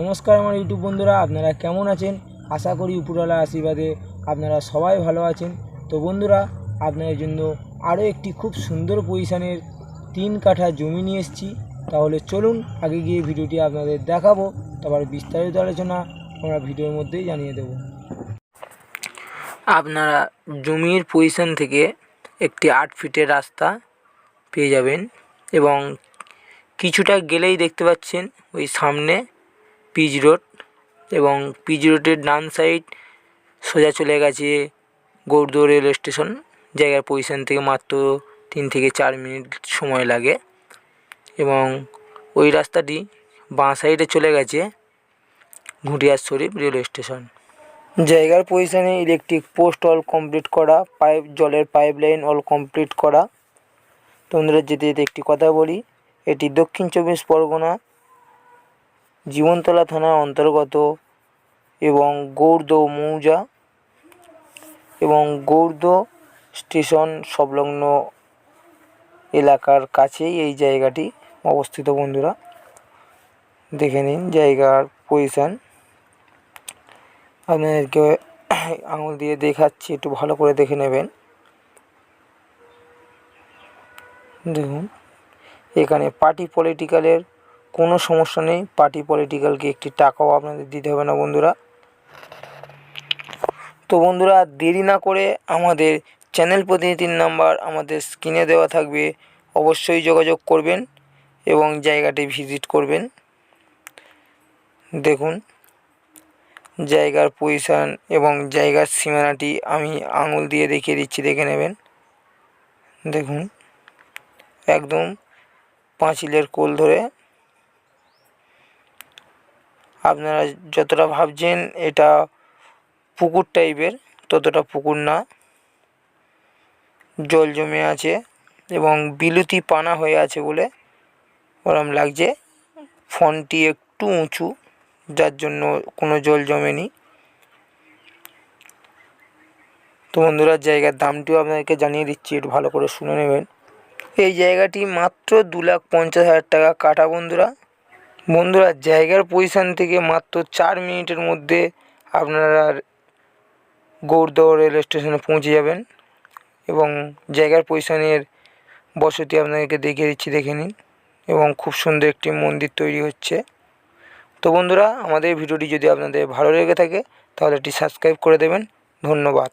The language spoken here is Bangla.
নমস্কার আমার ইউটিউব বন্ধুরা, আপনারা কেমন আছেন? আশা করি উপরওয়ালা আশীর্বাদে আপনারা সবাই ভালো আছেন। তো বন্ধুরা, আপনাদের জন্য আরও একটি খুব সুন্দর পজিশানের তিন কাঠা জমি নিয়ে এসেছি। তাহলে চলুন, আগে গিয়ে ভিডিওটি আপনাদের দেখাবো, তারপর বিস্তারিত আলোচনা আমরা ভিডিওর মধ্যেই জানিয়ে দেব। আপনারা জমির পজিশন থেকে একটি আট ফিটের রাস্তা পেয়ে যাবেন এবং কিছুটা গেলেই দেখতে পাচ্ছেন ওই সামনে পিচ রোড এবং পিচ রোডের ডান সাইড সোজা চলে গেছে গৌড়দহ রেল স্টেশন। জায়গার পজিশন থেকে মাত্র তিন থেকে চার মিনিট সময় লাগে এবং ওই রাস্তাটি বাঁ সাইডে চলে গেছে ঘুটিয়ার শরীফ রেল স্টেশন। জায়গার পজিশনে ইলেকট্রিক পোস্ট অল কমপ্লিট করা পাইপ জলের পাইপ লাইন অল কমপ্লিট করা তোমরা যেতে যেতে একটি কথা বলি, এটি দক্ষিণ চব্বিশ পরগনা জীবনতলা থানার অন্তর্গত এবং গৌড়দহ মৌজা এবং গৌড়দহ স্টেশন সংলগ্ন এলাকার কাছেই এই জায়গাটি অবস্থিত বন্ধুরা। দেখে নিন জায়গার পজিশান আপনাদেরকে আঙুল দিয়ে দেখাচ্ছি, একটু ভালো করে দেখে নেবেন। দেখুন, এখানে পার্টি পলিটিক্যালের কোনো সমস্যা নেই পার্টি পলিটিক্যালকে একটি টাকাও আপনাদের দিতে হবে না বন্ধুরা। তো বন্ধুরা, দেরি না করে আমাদের চ্যানেল প্রতিনিধির নাম্বার আমাদের স্ক্রিনে দেওয়া থাকবে। অবশ্যই যোগাযোগ করবেন এবং জায়গাটি ভিজিট করবেন। দেখুন, জায়গার পজিশান এবং জায়গার সীমানাটি আমি আঙুল দিয়ে দেখিয়ে দিচ্ছি, দেখে নেবেন। দেখুন, একদম পাঁচিলের কোল ধরে আপনারা যতটা ভাবছেন এটা পুকুর টাইপের, ততটা পুকুর না। জল জমে আছে এবং বিলুতি পানা হয়ে আছে বলে ওরম লাগছে। ফোনটি একটু উঁচু, যার জন্য কোনো জল জমেনি। তো বন্ধুরা, জায়গার দামটিও আপনাদেরকে জানিয়ে দিচ্ছি, একটু ভালো করে শুনে নেবেন। এই জায়গাটি মাত্র দু লাখ পঞ্চাশ হাজার টাকা কাটা বন্ধুরা। বন্ধুরা, জায়গার পজিশান থেকে মাত্র চার মিনিটের মধ্যে আপনারা গৌড়দহ রেল স্টেশনে পৌঁছে যাবেন এবং জায়গার পজিশানের বসতি আপনাদেরকে দেখিয়ে দিচ্ছি, দেখে নিন এবং খুব সুন্দর একটি মন্দির তৈরি হচ্ছে। তো বন্ধুরা, আমাদের ভিডিওটি যদি আপনাদের ভালো লেগে থাকে, তাহলে এটি সাবস্ক্রাইব করে দেবেন। ধন্যবাদ।